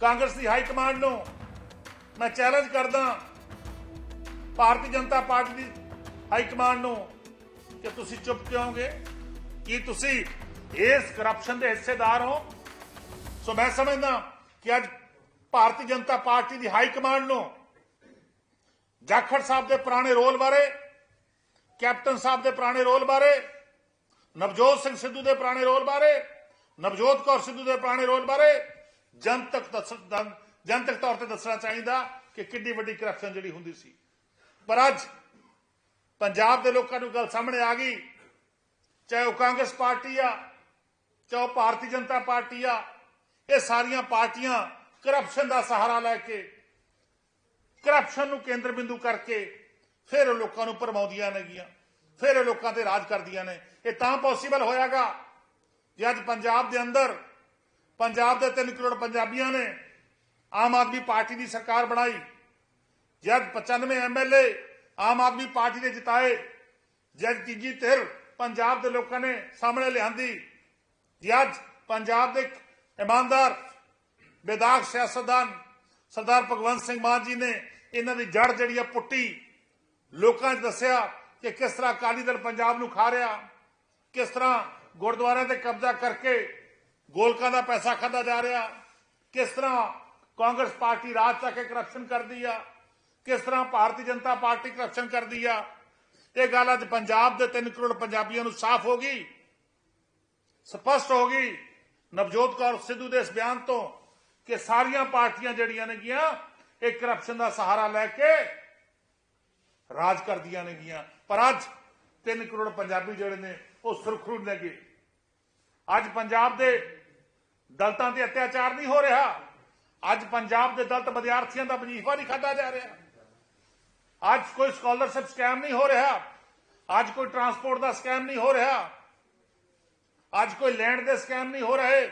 ਕਾਂਗਰਸ ਦੀ high command ਨੂੰ ਮੈਂ ਚੈਲੰਜ ਕਰਦਾ ਭਾਰਤੀ ਜਨਤਾ ਪਾਰਟੀ ਦੀ ਹਾਈ ਕਮਾਂਡ ਨੂੰ ਕਿ ਤੁਸੀਂ ਚੁੱਪ ਕਿਉਂ ਹੋਗੇ ਕੀ ਤੁਸੀਂ ਇਸ ਕਰਪਸ਼ਨ ਦੇ ਹਿੱਸੇਦਾਰ ਹੋ? ਸੋ ਮੈਂ ਸਮਝਦਾ ਕਿ ਅੱਜ ਭਾਰਤੀ ਜਨਤਾ ਪਾਰਟੀ ਦੀ ਹਾਈ ਕਮਾਂਡ ਨੂੰ ਜਾਖੜ ਸਾਹਿਬ ਦੇ ਪੁਰਾਣੇ ਰੋਲ ਬਾਰੇ, ਕੈਪਟਨ ਸਾਹਿਬ ਦੇ ਪੁਰਾਣੇ ਰੋਲ ਬਾਰੇ, ਨਵਜੋਤ ਸਿੰਘ ਸਿੱਧੂ ਦੇ ਪੁਰਾਣੇ ਰੋਲ ਬਾਰੇ, ਨਵਜੋਤ ਕੌਰ ਸਿੱਧੂ ਦੇ ਪੁਰਾਣੇ ਰੋਲ ਬਾਰੇ ਜਨਤਕ ਦੱਸ- ਜਨਤਕ ਤੌਰ ਤੇ ਦੱਸਣਾ ਚਾਹੀਦਾ ਕਿ ਕਿੰਨੀ ਵੱਡੀ ਕਰਪਸ਼ਨ ਜਿਹੜੀ ਹੁੰਦੀ ਸੀ। ਪਰ ਅੱਜ ਪੰਜਾਬ ਦੇ ਲੋਕਾਂ ਨੂੰ ਗੱਲ ਸਾਹਮਣੇ ਆ ਗਈ। ਚਾਹੇ ਉਹ ਕਾਂਗਰਸ ਪਾਰਟੀ ਆ, ਚਾਹੇ ਉਹ ਭਾਰਤੀ ਜਨਤਾ ਪਾਰਟੀ ਆ, ਇਹ ਸਾਰੀਆਂ ਪਾਰਟੀਆਂ ਕਰਪਸ਼ਨ ਦਾ ਸਹਾਰਾ ਲੈ ਕੇ ਕਰਪਸ਼ਨ ਨੂੰ ਕੇਂਦਰ ਬਿੰਦੂ ਕਰਕੇ ਫਿਰ ਉਹ ਲੋਕਾਂ ਨੂੰ ਪਰਮਾਉਂਦੀਆਂ ਨੇਗੀਆਂ, ਫਿਰ ਉਹ ਲੋਕਾਂ ਤੇ ਰਾਜ ਕਰਦੀਆਂ ਨੇ। ਇਹ ਤਾਂ ਪੋਸੀਬਲ ਹੋਇਆਗਾ ਜੇ ਅੱਜ ਪੰਜਾਬ ਦੇ ਅੰਦਰ ਪੰਜਾਬ ਦੇ 3 ਕਰੋੜ ਪੰਜਾਬੀਆਂ ਨੇ ਆਮ ਆਦਮੀ ਪਾਰਟੀ ਦੀ ਸਰਕਾਰ ਬਣਾਈ। ਜੇ ਅੱਜ 95 ਐਮਐਲਏ ਆਮ ਆਦਮੀ ਪਾਰਟੀ ਨੇ ਜਿਤਾਏ, ਜਦ ਤੀਜੀ ਧਿਰ ਪੰਜਾਬ ਦੇ ਲੋਕਾਂ ਨੇ ਸਾਹਮਣੇ ਲਿਆਂਦੀ ਜੇ ਅੱਜ ਪੰਜਾਬ ਦੇ ਇਮਾਨਦਾਰ, ਬੇਦਾਗ ਸਿਆਸਤਦਾਨ ਸਰਦਾਰ ਭਗਵੰਤ ਸਿੰਘ ਮਾਨ ਜੀ ਨੇ ਇਹਨਾਂ ਦੀ ਜੜ ਜਿਹੜੀ ਆ ਪੁੱਟੀ, ਲੋਕਾਂ 'ਚ ਦੱਸਿਆ ਕਿ ਕਿਸ ਤਰ੍ਹਾਂ ਅਕਾਲੀ ਦਲ ਪੰਜਾਬ ਨੂੰ ਖਾ ਰਿਹਾ, ਕਿਸ ਤਰ੍ਹਾਂ ਗੁਰਦੁਆਰਿਆਂ ਤੇ ਕਬਜ਼ਾ ਕਰਕੇ ਗੋਲਕਾਂ ਦਾ ਪੈਸਾ ਖਾਦਾ ਜਾ ਰਿਹਾ। ਕਿਸ ਤਰ੍ਹਾਂ ਕਾਂਗਰਸ ਪਾਰਟੀ ਰਾਜ ਤੱਕ ਕਰਪਸ਼ਨ ਕਰਦੀ ਆ? ਕਿਸ ਤਰ੍ਹਾਂ ਭਾਰਤੀ ਜਨਤਾ ਪਾਰਟੀ ਕਰਪਸ਼ਨ ਕਰਦੀ ਆ? ਇਹ ਗੱਲ ਅੱਜ ਪੰਜਾਬ ਦੇ 3 ਕਰੋੜ ਪੰਜਾਬੀਆਂ ਨੂੰ ਸਾਫ਼ ਹੋ ਗਈ, ਸਪਸ਼ਟ ਹੋ ਗਈ। ਨਵਜੋਤ ਕੌਰ ਸਿੱਧੂ ਦੇ ਇਸ ਬਿਆਨ ਤੋਂ ਕਿ ਸਾਰੀਆਂ ਪਾਰਟੀਆਂ ਜਿਹੜੀਆਂ ਨੇਗੀਆਂ, ਇਹ ਕਰਪਸ਼ਨ ਦਾ ਸਹਾਰਾ ਲੈ ਕੇ ਰਾਜ ਕਰਦੀਆਂ ਨੇਗੀਆਂ। ਪਰ ਅੱਜ 3 ਕਰੋੜ ਪੰਜਾਬੀ ਜਿਹੜੇ ਨੇ, ਉਹ ਸੁਰਖਰੂ ਨੇਗੇ। ਅੱਜ ਪੰਜਾਬ ਦੇ ਦਲਤਾਂ ਤੇ ਅਤਿਆਚਾਰ ਨਹੀਂ ਹੋ ਰਿਹਾ। ਅੱਜ ਪੰਜਾਬ ਦੇ ਦਲਤ ਵਿਦਿਆਰਥੀਆਂ ਦਾ ਵਜੀਫਾ ਨਹੀਂ ਖਾਦਾ ਜਾ ਰਿਹਾ। ਅੱਜ ਕੋਈ ਸਕਾਲਰਸ਼ਿਪ ਸਕੈਮ ਨਹੀਂ ਹੋ ਰਿਹਾ। ਅੱਜ ਕੋਈ ਟਰਾਂਸਪੋਰਟ ਦਾ ਸਕੈਮ ਨਹੀਂ ਹੋ ਰਿਹਾ। ਅੱਜ ਕੋਈ ਲੈਂਡ ਦੇ ਸਕੈਮ ਨਹੀਂ ਹੋ ਰਹੇ।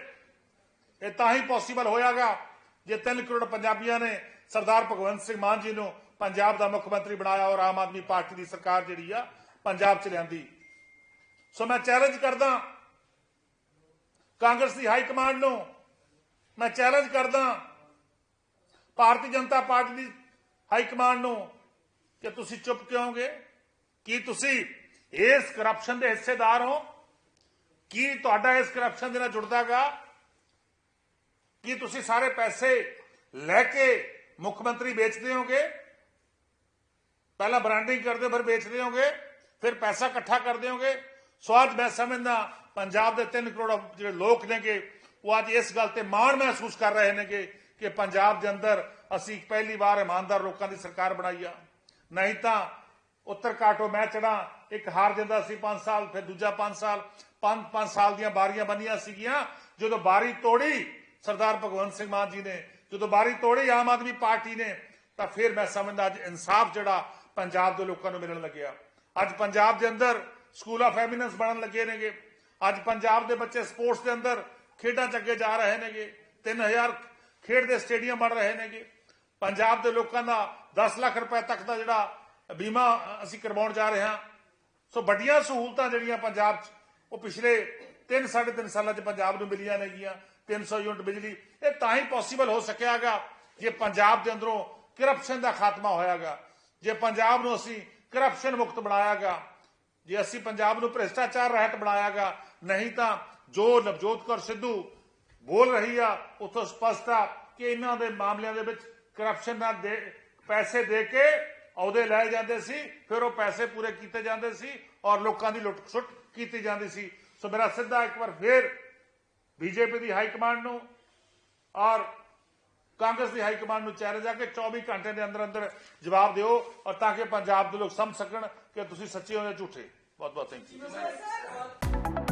ਇਹ ਤਾਂ ਹੀ ਪੋਸੀਬਲ ਹੋਇਆਗਾ ਜੇ 3 ਕਰੋੜ ਪੰਜਾਬੀਆਂ ਨੇ ਸਰਦਾਰ ਭਗਵੰਤ ਸਿੰਘ ਮਾਨ ਜੀ ਨੂੰ ਪੰਜਾਬ ਦਾ ਮੁੱਖ ਮੰਤਰੀ ਬਣਾਇਆ ਔਰ ਆਮ ਆਦਮੀ ਪਾਰਟੀ ਦੀ ਸਰਕਾਰ ਜਿਹੜੀ ਆ, ਪੰਜਾਬ 'ਚ ਲਿਆਂਦੀ। ਸੋ ਮੈਂ ਚੈਲੰਜ ਕਰਦਾ ਕਾਂਗਰਸ ਦੀ ਹਾਈ ਕਮਾਂਡ ਨੂੰ ਮੈਂ ਚੈਲੰਜ ਕਰਦਾ ਭਾਰਤੀ ਜਨਤਾ ਪਾਰਟੀ ਦੀ ਹਾਈ ਕਮਾਂਡ ਨੂੰ ਕਿ ਤੁਸੀਂ ਚੁੱਪ ਕਿਉਂਗੇ ਕੀ ਤੁਸੀਂ ਇਸ ਕਰਪਸ਼ਨ ਦੇ ਹਿੱਸੇਦਾਰ ਹੋ? ਕੀ ਤੁਹਾਡਾ ਇਸ ਕਰਪਸ਼ਨ ਦੇ ਨਾਲ ਜੁੜਦਾਗਾ? ਕੀ ਤੁਸੀਂ ਸਾਰੇ ਪੈਸੇ ਲੈ ਕੇ ਮੁੱਖ ਮੰਤਰੀ ਵੇਚਦੇ ਹੋਗੇ? ਪਹਿਲਾਂ ਬ੍ਰਾਂਡਿੰਗ ਕਰਦੇ, ਫਿਰ ਵੇਚਦੇ ਹੋਗੇ, ਫਿਰ ਪੈਸਾ ਇਕੱਠਾ ਕਰਦੇ ਹੋਗੇ। ਸੋ ਅੱਜ ਮੈਂ ਸਮਝਦਾ ਪੰਜਾਬ ਦੇ 3 ਕਰੋੜ ਜਿਹੜੇ ਲੋਕ ਨੇਗੇ, ਉਹ ਅੱਜ ਇਸ ਗੱਲ ਤੇ ਮਾਣ ਮਹਿਸੂਸ ਕਰ ਰਹੇ ਨੇਗੇ ਕਿ ਪੰਜਾਬ ਦੇ ਅੰਦਰ ਅਸੀਂ ਪਹਿਲੀ ਵਾਰ ਇਮਾਨਦਾਰ ਲੋਕਾਂ ਦੀ ਸਰਕਾਰ ਬਣਾਈ ਆ। ਨਹੀਂ ਤਾਂ ਉੱਤਰ ਕਾਟੋ ਮੈਂ ਚੜਾ ਇੱਕ ਹਾਰ ਜਾਂਦਾ ਸੀ 5 ਸਾਲ, ਫਿਰ ਦੂਜਾ 5 ਸਾਲ 5 5 ਸਾਲ ਦੀਆਂ ਬਾਰੀਆਂ ਬੰਨੀਆਂ ਸੀਗੀਆਂ, ਜਦੋਂ ਬਾਰੀ ਤੋੜੀ ਸਰਦਾਰ ਭਗਵੰਤ ਸਿੰਘ ਮਾਨ ਜੀ ਨੇ, ਜਦੋਂ ਬਾਰੀ ਤੋੜੀ ਆਮ ਆਦਮੀ ਪਾਰਟੀ ਨੇ, ਤਾਂ ਫਿਰ ਮੈਂ ਸਮਝਦਾ ਅੱਜ ਇਨਸਾਫ ਜਿਹੜਾ ਪੰਜਾਬ ਦੇ ਲੋਕਾਂ ਨੂੰ ਮਿਲਣ ਲੱਗਿਆ। ਅੱਜ ਪੰਜਾਬ ਦੇ ਅੰਦਰ ਸਕੂਲ ਆਫ ਐਮੀਨੈਂਸ ਬਣਨ ਲੱਗੇ ਨੇਗੇ। ਅੱਜ ਪੰਜਾਬ ਦੇ ਬੱਚੇ ਸਪੋਰਟਸ ਦੇ ਅੰਦਰ ਖੇਡਾਂ 'ਚ ਅੱਗੇ ਜਾ ਰਹੇ ਨੇਗੇ। 3000 ਖੇਡ ਦੇ ਸਟੇਡੀਅਮ ਬਣ ਰਹੇ ਨੇਗੇ। ਪੰਜਾਬ ਦੇ ਲੋਕਾਂ ਦਾ 10 ਲੱਖ ਰੁਪਏ ਤੱਕ ਦਾ ਜਿਹੜਾ ਬੀਮਾ ਅਸੀਂ ਕਰਵਾਉਣ ਜਾ ਰਹੇ ਹਾਂ। ਸੋ ਵੱਡੀਆਂ ਸਹੂਲਤਾਂ ਜਿਹੜੀਆਂ ਪੰਜਾਬ 'ਚ, ਉਹ ਪਿਛਲੇ 3 3.5 ਸਾਲਾਂ 'ਚ ਪੰਜਾਬ ਨੂੰ ਮਿਲੀਆਂ ਨੇਗੀਆਂ। 300 ਯੂਨਿਟ ਬਿਜਲੀ। ਇਹ ਤਾਂ ਹੀ ਪੋਸੀਬਲ ਹੋ ਸਕਿਆਗਾ ਜੇ ਪੰਜਾਬ ਦੇ ਅੰਦਰੋਂ ਕਰਪਸ਼ਨ ਦਾ ਖਾਤਮਾ ਹੋਇਆਗਾ ਜੇ ਪੰਜਾਬ ਨੂੰ ਅਸੀਂ ਕਰਪਸ਼ਨ ਮੁਕਤ ਬਣਾਇਆਗਾ ਜੇ ਅਸੀਂ ਪੰਜਾਬ ਨੂੰ ਭ੍ਰਿਸ਼ਟਾਚਾਰ ਰਹਿਤ ਬਣਾਇਆਗਾ, ਨਹੀਂ ਤਾਂ ਜੋ ਨਵਜੋਤ ਕੌਰ ਸਿੱਧੂ ਬੋਲ ਰਹੀ ਆ, ਉਥੋਂ ਸਪਸ਼ਟ ਆ ਕਿ ਇਹਨਾਂ ਦੇ ਮਾਮਲਿਆਂ ਦੇ ਵਿੱਚ ਕਰਪਸ਼ਨ ਨਾਲ ਦੇ, ਪੈਸੇ ਦੇ ਕੇ ਅਹੁਦੇ ਲਏ ਜਾਂਦੇ ਸੀ, ਫਿਰ ਉਹ ਪੈਸੇ ਪੂਰੇ ਕੀਤੇ ਜਾਂਦੇ ਸੀ ਔਰ ਲੋਕਾਂ ਦੀ ਲੁੱਟ ਖਸੁੱਟ ਕੀਤੀ ਜਾਂਦੀ ਸੀ। ਸੋ ਮੇਰਾ ਸਿੱਧਾ ਇੱਕ ਵਾਰ ਫੇਰ ਬੀਜੇਪੀ ਦੀ ਹਾਈ ਕਮਾਂਡ ਨੂੰ ਔਰ ਕਾਂਗਰਸ ਦੀ ਹਾਈ ਕਮਾਂਡ ਨੂੰ ਚੈਲੰਜ ਆ ਕਿ 24 ਘੰਟੇ ਦੇ ਅੰਦਰ ਅੰਦਰ ਜਵਾਬ ਦਿਓ ਔਰ ਤਾਂ ਕਿ ਪੰਜਾਬ ਦੇ ਲੋਕ ਸਮਝ ਸਕਣ ਕਿ ਤੁਸੀਂ ਸੱਚੇ ਹੋ ਜਾਂ ਝੂਠੇ। Pode botar em tudo.